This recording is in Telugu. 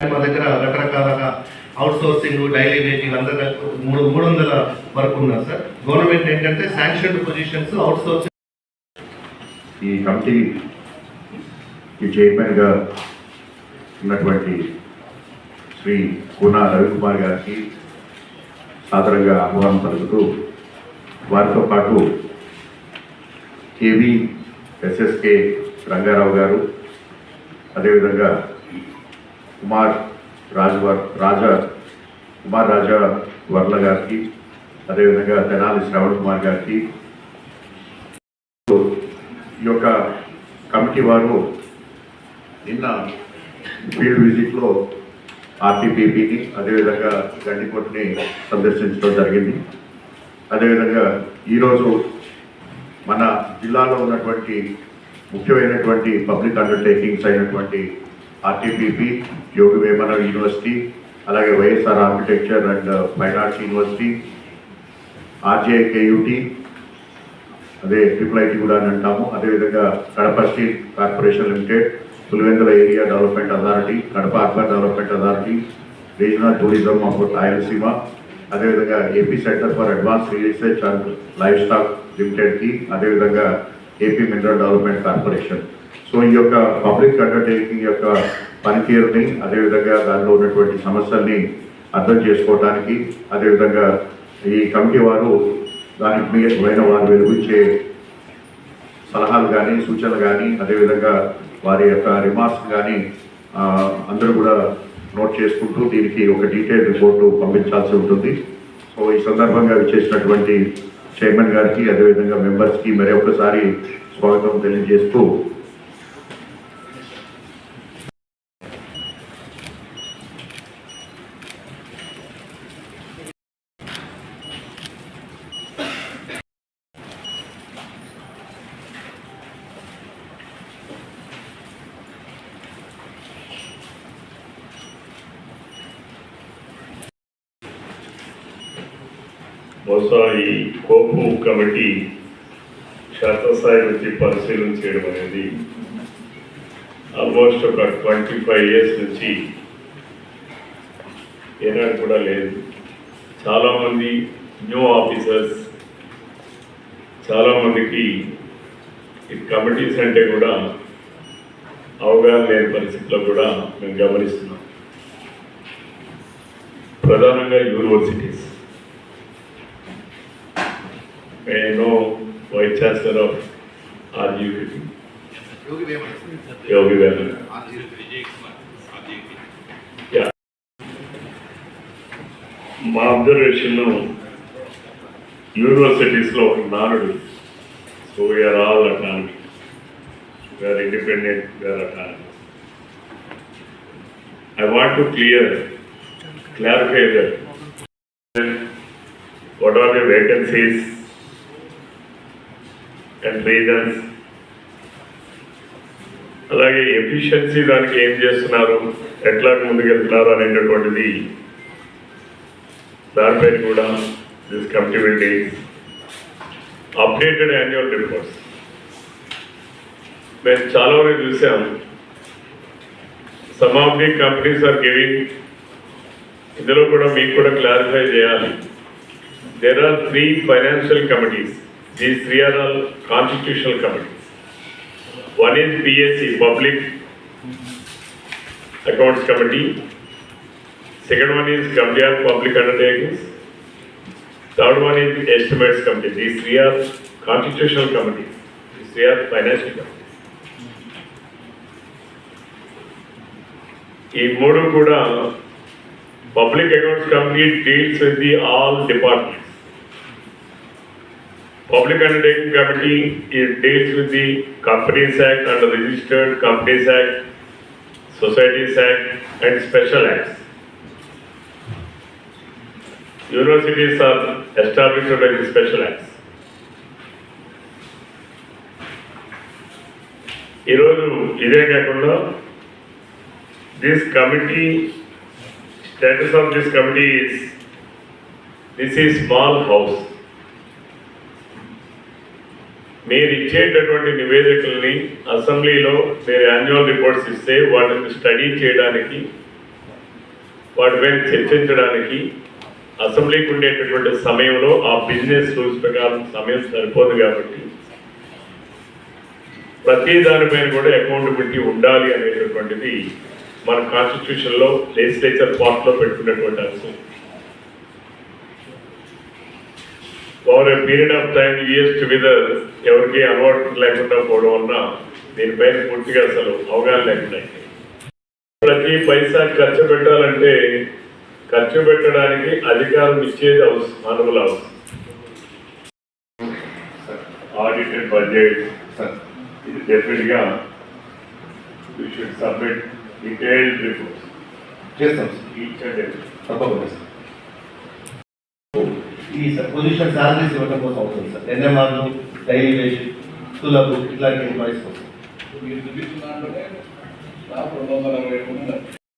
మా దగ్గర రకరకాలగా అవుట్ సోర్సింగ్ డైలీ రేటింగ్ అందరి మూడు మూడు వందల వరకు ఉన్నారు సార్. గవర్నమెంట్ ఏంటంటే శాంక్షన్ పొజిషన్స్ అవుట్ సోర్సింగ్ ఈ కమిటీ ఈ చైర్మన్గా ఉన్నటువంటి శ్రీ కూనా రవికుమార్ గారికి సాధారణంగా ఆహ్వానం పలుకుతూ వారితో పాటు కేవీ ఎస్ఎస్కే రంగారావు గారు అదేవిధంగా కుమార్ రాజవర్ రాజా కుమార్ రాజా వర్ల గారికి అదేవిధంగా తెనాలి శ్రవణ్ కుమార్ గారికి ఈ యొక్క కమిటీ వారు నిన్న ఫీల్డ్ విజిట్లో ఆర్టీపీపీని అదేవిధంగా గండికోటని సందర్శించడం జరిగింది. అదేవిధంగా ఈరోజు మన జిల్లాలో ఉన్నటువంటి ముఖ్యమైనటువంటి పబ్లిక్ అండర్టేకింగ్స్ అయినటువంటి ఆర్టీపీపీ యోగి వేమన యూనివర్సిటీ అలాగే YSR architecture and fine arts university RGUKT అదే ట్రిపుల్ ఐటీ కూడా అని అంటాము. అదేవిధంగా Kadapa steel corporation limited Pulivendula area development authority Kadapa urban development authority regional tourism of Rayalaseema అదేవిధంగా AP centre for advance research and life stock లిమిటెడ్కి అదేవిధంగా AP mineral development corporation. So ఈ యొక్క పబ్లిక్ అండర్టేకింగ్ యొక్క పనితీరుని అదేవిధంగా దానిలో ఉన్నటువంటి సమస్యల్ని అర్థం చేసుకోవడానికి అదేవిధంగా ఈ కమిటీ వారు దానికి మీద వారు వెలుగుచ్చే సలహాలు కానీ సూచనలు కానీ అదేవిధంగా వారి యొక్క రిమార్క్స్ కానీ అందరూ కూడా నోట్ చేసుకుంటూ దీనికి ఒక డీటెయిల్ రిపోర్టు పంపించాల్సి ఉంటుంది. సో ఈ సందర్భంగా విచ్చేసినటువంటి చైర్మన్ గారికి అదేవిధంగా మెంబర్స్కి మరి ఒకసారి స్వాగతం తెలియజేస్తూ బహుశా ఈ కోపు కమిటీ క్షేత్రస్థాయి నుంచి పరిశీలన చేయడం అనేది ఆల్మోస్ట్ ఒక ట్వంటీ ఫైవ్ ఇయర్స్ నుంచి ఏనాడు కూడా లేదు. చాలామంది న్యూ ఆఫీసర్స్ చాలామందికి ఈ కమిటీస్ అంటే కూడా అవగాహన లేని పరిస్థితిలో కూడా మేము గమనిస్తున్నాం. ప్రధానంగా universities May I know Vice Chancellor of RGUP? Yogi Veman. Yeah. మా అబ్జర్వేషన్ యూనివర్సిటీస్లో ఒక నానుడు so we're all autonomy we're independent we're autonomy I want to clear clarify that what are the vacancies and reasons. అలాగే ఎఫిషియన్సీ దానికి ఏం చేస్తున్నారు? ఎట్లా ముందుకెళ్తున్నారు అనేటటువంటిది దానిపై కూడా this committee will the updated annual reports మేము చాలా వరకు చూసాం. Some of the companies are giving ఇందులో కూడా మీకు కూడా క్లారిఫై చేయాలి. There are three financial committees These three are all constitutional committees. One is PSC, Public Accounts Committee. Second one is Committee on Public Undertakings. Third one is Estimates Committee. These three are constitutional committees. These three are financial committees. ఈ మూడు కూడా public accounts committee deals with the all departments Public undertaking committee it deals with the companies act and the registered companies act societies act and special acts universities are established by the special acts ఈరోజు ఇదే కాకుండా this committee status of this committee is, this is small house. మీరు ఇచ్చేటటువంటి నివేదికల్ని అసెంబ్లీలో మీరు యాన్యువల్ రిపోర్ట్స్ ఇస్తే వాటిని స్టడీ చేయడానికి వాటిపై చర్చించడానికి అసెంబ్లీకి ఉండేటటువంటి సమయంలో ఆ బిజినెస్ రూల్స్ ప్రకారం సమయం సరిపోదు కాబట్టి ప్రతి దానిపైన కూడా అకౌంటబిలిటీ ఉండాలి అనేటటువంటిది మన కాన్స్టిట్యూషన్లో లెజిస్లేచర్ పార్ట్లో పెట్టుకున్నటువంటి అంశం. Over a period of time years together ఎవరికి అలవాటు లేకుండా పోవడం వలన దీనిపైన పూర్తిగా అసలు అవగాహన లేకుండా. ప్రతి పైసా ఖర్చు పెట్టాలంటే ఖర్చు పెట్టడానికి అధికారం ఇచ్చేది అవసరం మానవుల అవసరం. ఆడిటెడ్ బడ్జెట్ ఇది డెఫినెట్గా you should submit detailed reports చేస్తాం ఈచ్ అండ్ ఎవ్రీ తప్పకుండా సార్ ఈ పొజిషన్ శాలరీస్ ఇవ్వడం కోసం అవుతుంది సార్. ఎన్ఎంఆర్లు డైలీ వేజ్ తులకు ఇట్లాంటి ఎంప్లాయీస్ కోసం